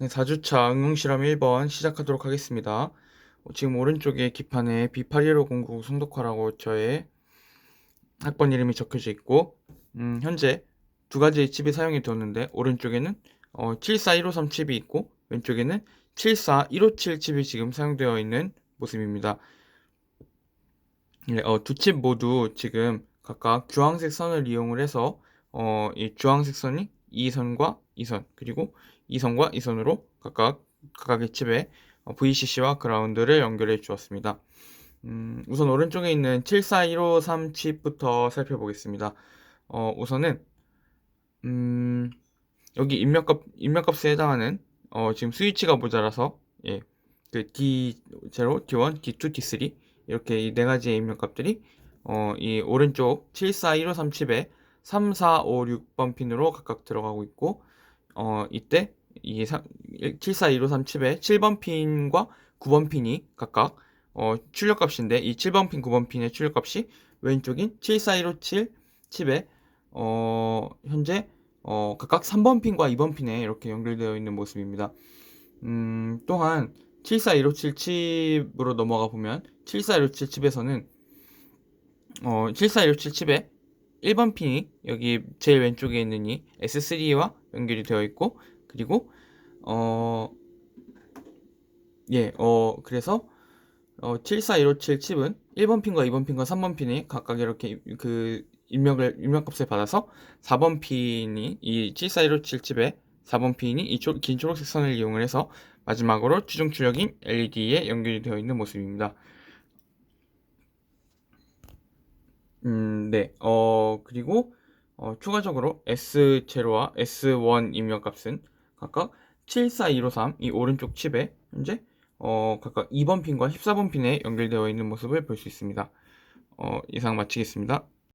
네, 4주차 응용실험 1번 시작하도록 하겠습니다. 어, 지금 오른쪽에 기판에 B81509 송덕화라고 저의 학번 이름이 적혀져 있고 음, 현재 두 가지의 칩이 사용이 되었는데 오른쪽에는 어, 74153 칩이 있고 왼쪽에는 74157 칩이 지금 사용되어 있는 모습입니다. 네, 어, 두 칩 모두 지금 각각 주황색 선을 이용을 해서 어, 이 주황색 선이 이 선과 이선 그리고 이 선과 이 선으로 각각 각각의 칩에 어, VCC와 그라운드를 연결해 주었습니다. 음, 우선 오른쪽에 있는 74153 칩부터 살펴보겠습니다. 어, 우선은 음, 여기 입력값 입력값에 해당하는 어, 지금 스위치가 모자라서 예, 그 D0, D1, D2, D3 이렇게 이 네 가지의 입력값들이 어, 이 오른쪽 74153 칩에 3, 4, 5, 6번 핀으로 각각 들어가고 있고 어, 이때 이 74153 칩의 7번 핀과 9번 핀이 각각 어, 출력값인데 이 7번 핀, 9번 핀의 출력값이 왼쪽인 74157 칩에 어, 현재 어, 각각 3번 핀과 2번 핀에 이렇게 연결되어 있는 모습입니다. 음, 또한 74157 칩으로 넘어가 보면 74157 칩에서는 어, 74157 칩에 1번 핀이 여기 제일 왼쪽에 있는 이 S3와 연결이 되어 있고 그리고 어 예, 어 그래서 어 74157 칩은 1번 핀과 2번 핀과 3번 핀이 각각 이렇게 그 입력을 입력값을 받아서 4번 핀이 이 74157 칩에 4번 핀이 이 긴 초록색 선을 이용을 해서 마지막으로 최종 출력인 LED에 연결이 되어 있는 모습입니다. 음, 네. 어, 그리고 어, 추가적으로 S0와 S1 입력값은 각각 74253 이 오른쪽 칩에 현재 어, 각각 2번 핀과 14번 핀에 연결되어 있는 모습을 볼 수 있습니다. 어, 이상 마치겠습니다.